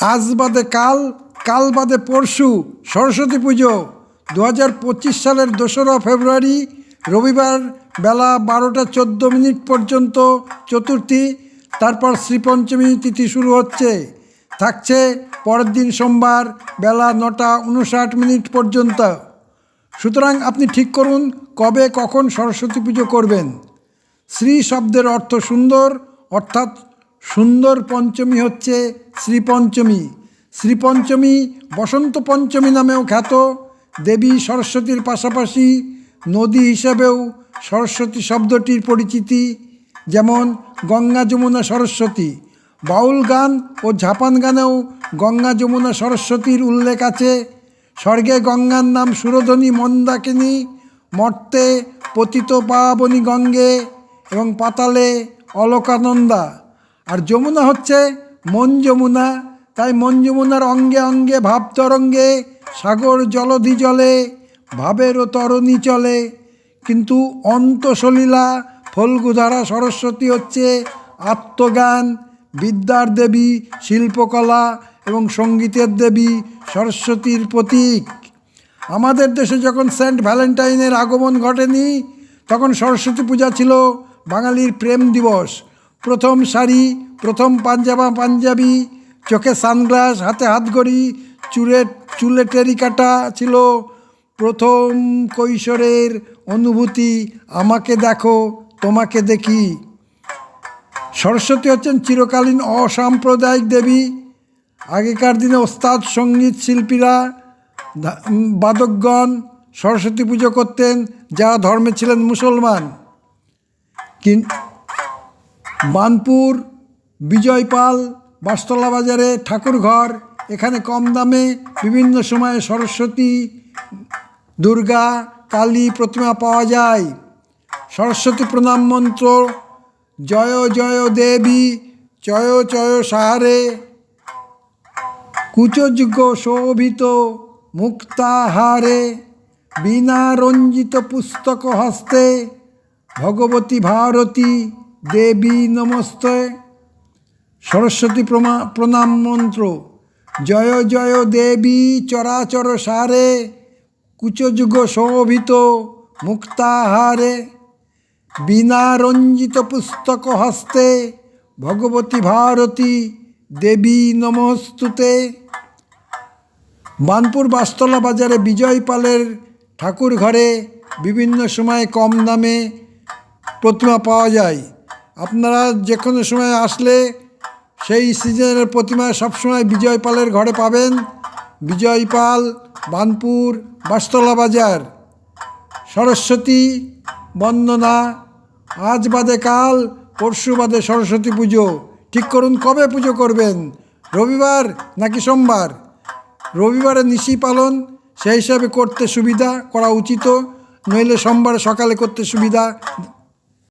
আজ বাদে কাল কাল বাদে পরশু, সরস্বতী পুজো। দু হাজার পঁচিশ সালের দোসরা ফেব্রুয়ারি, রবিবার বেলা বারোটা চোদ্দ মিনিট পর্যন্ত চতুর্থী, তারপর শ্রীপঞ্চমী তিথি শুরু হচ্ছে। থাকছে পরের দিন সোমবার বেলা নটা উনষাট মিনিট পর্যন্ত। সুতরাং আপনি ঠিক করুন কবে, কখন সরস্বতী পুজো করবেন। শ্রী শব্দের অর্থ সুন্দর, অর্থাৎ সুন্দর পঞ্চমী হচ্ছে শ্রীপঞ্চমী শ্রীপঞ্চমী বসন্ত পঞ্চমী নামেও খ্যাত। দেবী সরস্বতীর পাশাপাশি নদী হিসেবেও সরস্বতী শব্দটির পরিচিতি, যেমন গঙ্গা যমুনা সরস্বতী। বাউল গান ও ঝাপান গানেও গঙ্গা যমুনা সরস্বতীর উল্লেখ আছে। স্বর্গে গঙ্গার নাম সুরধনী মন্দাকিনী, মর্তে পতিত পাবনী গঙ্গে এবং পাতালে অলকানন্দা। আর যমুনা হচ্ছে মন যমুনা। তাই মন যমুনার অঙ্গে অঙ্গে, ভাব তরঙ্গে, সাগর জলধি জলে, ভাবেরও তরণী চলে। কিন্তু অন্তসলীলা ফল্গুধারা সরস্বতী হচ্ছে আত্মজ্ঞান, বিদ্যার দেবী, শিল্পকলা এবং সঙ্গীতের দেবী সরস্বতীর প্রতীক। আমাদের দেশে যখন সেন্ট ভ্যালেন্টাইনের আগমন ঘটেনি, তখন সরস্বতী পূজা ছিল বাঙালির প্রেম দিবস। প্রথম শাড়ি, প্রথম পাঞ্জাবা, পাঞ্জাবি, চোখে সানগ্লাস, হাতে হাতঘড়ি, চুলে চুলে টেরিকাটা ছিল। প্রথম কৈশোরের অনুভূতি, আমাকে দেখো, তোমাকে দেখি। সরস্বতী হচ্ছেন চিরকালীন অসাম্প্রদায়িক দেবী। আগেকার দিনে ওস্তাদ, সংগীত শিল্পীরা বাদকগণ সরস্বতী পুজো করতেন, যারা ধর্মে ছিলেন মুসলমান। কিন বানপুর বিজয়পাল বাসতলা বাজারে ঠাকুরঘর, এখানে কম দামে বিভিন্ন সময়ে সরস্বতী, দুর্গা, কালী প্রতিমা পাওয়া যায়। সরস্বতী প্রণাম মন্ত্র, জয় জয় দেবী, চয় চয় সাহারে। কুচযোগ্য শোভিত মুক্তাহারে, বিনা রঞ্জিত পুস্তক হস্তে, ভগবতী ভারতী দেবী নমস্তে। সরস্বতী প্রমা, প্রণাম মন্ত্র। জয় জয় দেবী চরাচর সারে। কুচযুগ শোভিত মুক্তাহারে। বিনা রঞ্জিত পুস্তক হস্তে। ভগবতী ভারতী দেবী নমস্তুতে। বানপুর বাসতলা বাজারে বিজয় পালের ঠাকুর ঘরে বিভিন্ন সময়ে কম দামে প্রতিমা পাওয়া যায়। আপনারা যে কোনো সময় আসলে সেই সিজনের প্রতিমা সবসময় বিজয় পালের ঘরে পাবেন। বিজয় পাল, বানপুর বাসতলা বাজার, সরস্বতী, বন্দনা, আজ বাদে কাল, পরশু বাদে সরস্বতী পুজো। ঠিক করুন, কবে পুজো করবেন? রবিবার নাকি সোমবার? রবিবারে নিশি পালন, সেই হিসাবে করতে সুবিধা করা উচিত। নইলে সোমবার সকালে করতে সুবিধা